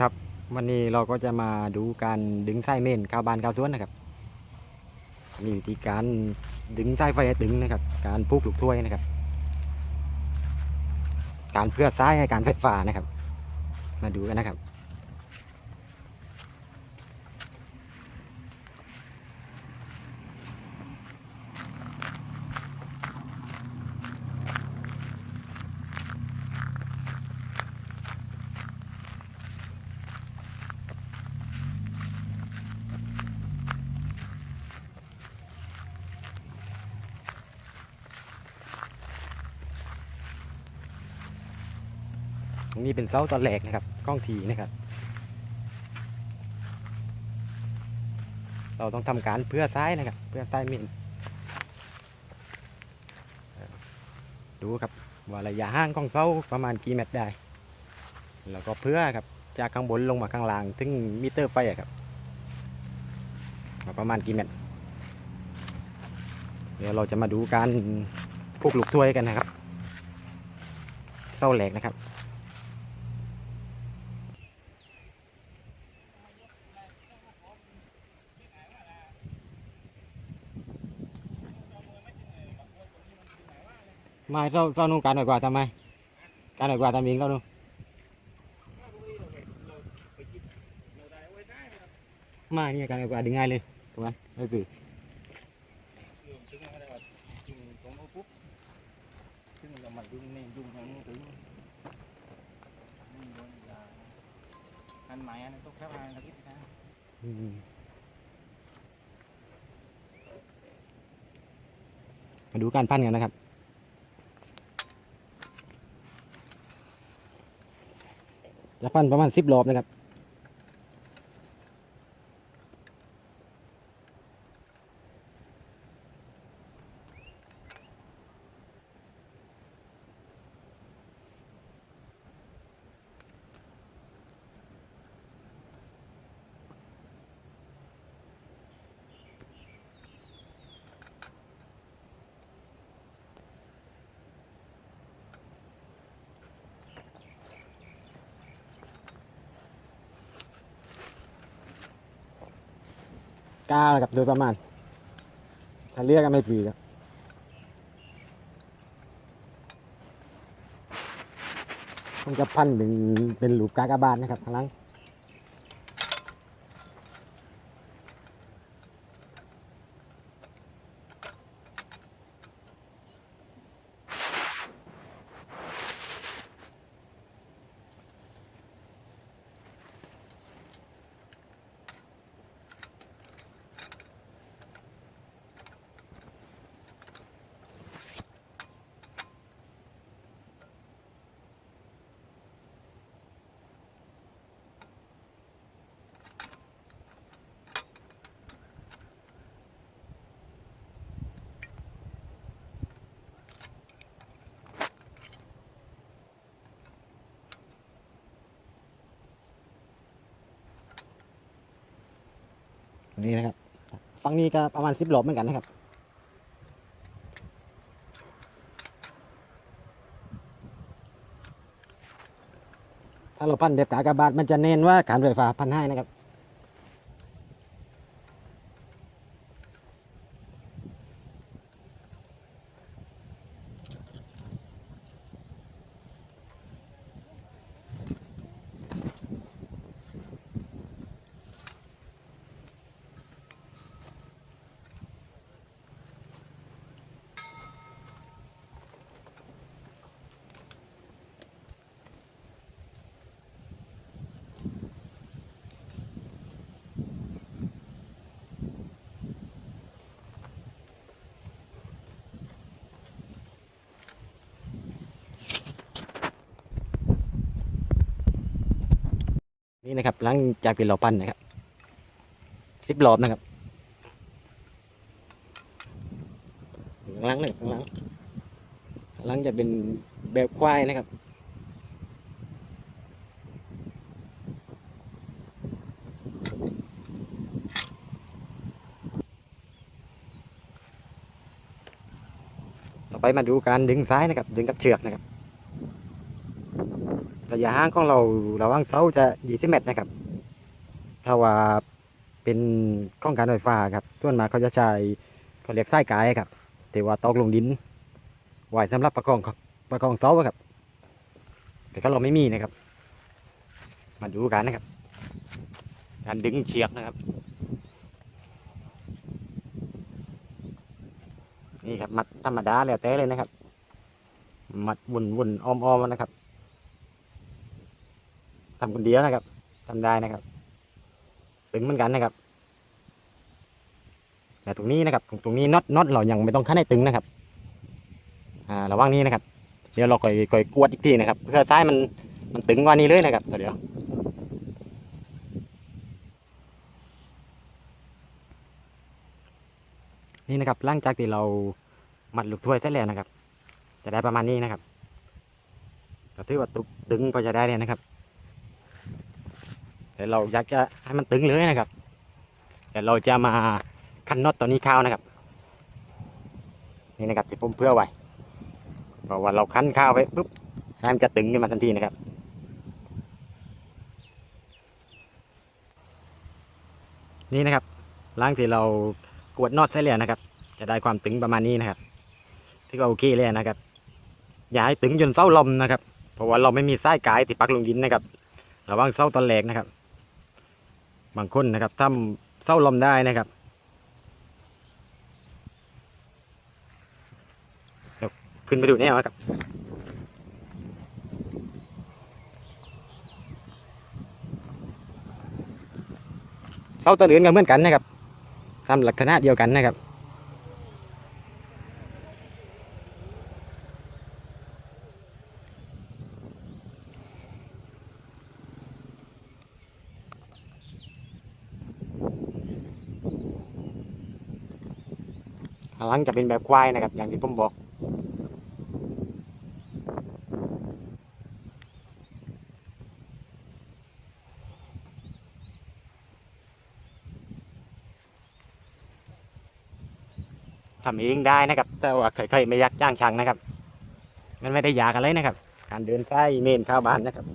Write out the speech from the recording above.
ครับ วันนี้เราก็จะมาดูการดึงไส้เมนข้าวบานข้าวสวนนะครับนี่วิธีการดึงไส้ไฟให้ตึงนะครับ การพูกลูกถ้วยนะครับ การเพื่อไส้ให้การไฟฟ้านะครับ มาดูกันนะครับ รงนี้เป็นเสาตอนแรกนะครับกล้องทีนะครับ เราต้องทำการเพื่อซ้ายนะครับ เพื่อซ้ายเมนดูครับว่าระยะห่างของเสาประมาณกี่เมตรได้ แล้วก็เพื่อครับจากข้างบนลงมาข้างล่างถึงมิเตอร์ไฟครับประมาณกี่เมตรเดี๋ยวเราจะมาดูการพวกลูกถ้วยกันนะครับเสาแหลกนะครับ ไม่เราเรานุ่งการหน่อยกว่าทำไม การหน่อยกว่าทำเองเราดูมาเนี่ ยการหน่อยกว่าดึงง่ายเลยถูกไหมไม่คือ anh mày anh tốt khá là biết sao อืมมาดูการพันกันนะครับ ละพันประมาณสิบรอบนะครับ เก้านะครับโดยประมาณถ้าเรียกกันไม่ปีครับผมจะพันเป็นเป็นหลูกกากบาทนะครับข้างล่าง นี้นะครับฝั่งนี้ก็ประมาณสิบหลบเหมือนกันนะครับถ้าเราพันเด็บกากบาทมันจะเน้นว่าการไฟฟ้าพันให้นะครับ นี่นะครับหลังจากที่เราปั้นนะครับสิบรอบนะครับข้างหลังนะครับข้างหลังข้างหลังจะเป็นแบบควายนะครับต่อไปมาดูการดึงซ้ายนะครับ ดึงกับเชือกนะครับ ระยะห่างของเราระหว่างเสาจะ 20 เมตรนะครับ ถ้าว่าเป็นข้องการไฟฟ้าครับ ส่วนมากเขาจะใช้เขาเรียกสายกายครับ แต่ว่าตอกลงดินไว้สำหรับประกองประกองเสาครับ แต่ก็เราไม่มีนะครับ มาดูกันนะครับ การดึงเชือกนะครับ นี่ครับมัดธรรมดาแล้วแต่เลยนะครับ มัดวนวนอ้อมอ้อมๆนะครับ ทำคนเดียวนะครับทำได้นะครับตึงเหมือนกันนะครับแต่ตรงนี้นะครับ ตรงนี้น็อตน็อตเรายังไม่ต้องขั้นให้ตึงนะครับ อ่าระหว่างนี้นะครับ เดี๋ยวเราค่อยค่อยกวดอีกทีนะครับ เพื่อซ้ายมันมันตึงกว่านี้เลยนะครับเดี๋ยวนี่นะครับหลังจากที่เรามัดลูกถ้วยเสร็จแล้วนะครับ จะได้ประมาณนี้นะครับก็ถือว่าตุกตึงพอจะได้เลยนะครับ แต่เราอยากจะให้มันตึงเลยนะครับ แต่เราจะมาคันน็อตตัวนี้เข้าวนะครับ นี่นะครับที่ผมเพื่อไว้เพราะว่าเราคันข้าวไปปุ๊บสายมันจะตึงขึ้นมาทันทีนะครับนี่นะครับหล้างที่เรากวดน็อตเสร็จแล้วนะครับ จะได้ความตึงประมาณนี้นะครับที่ก็โอเคเลยนะครับ อย่าให้ตึงจนเส้าลมนะครับ เพราะว่าเราไม่มีไส้กายติดปักลงดินนะครับ ระวังเส้าตอนแหลกนะครับ บางคนนะครับทำเศร้าลมได้นะครับเดี๋ยวขึ้นไปดูแนวครับเส้าตะเลือนกันเหมือนกันนะครับทำลักษณะเดียวกันนะครับ หลังจะเป็นแบบควายนะครับ อย่างที่ผมบอก ทำเองได้นะครับ แต่ว่าใครๆไม่อยากจ้างช่างนะครับ มันไม่ได้ยากอะไรนะครับ การเดินใต้เมนเข้าบ้านนะครับ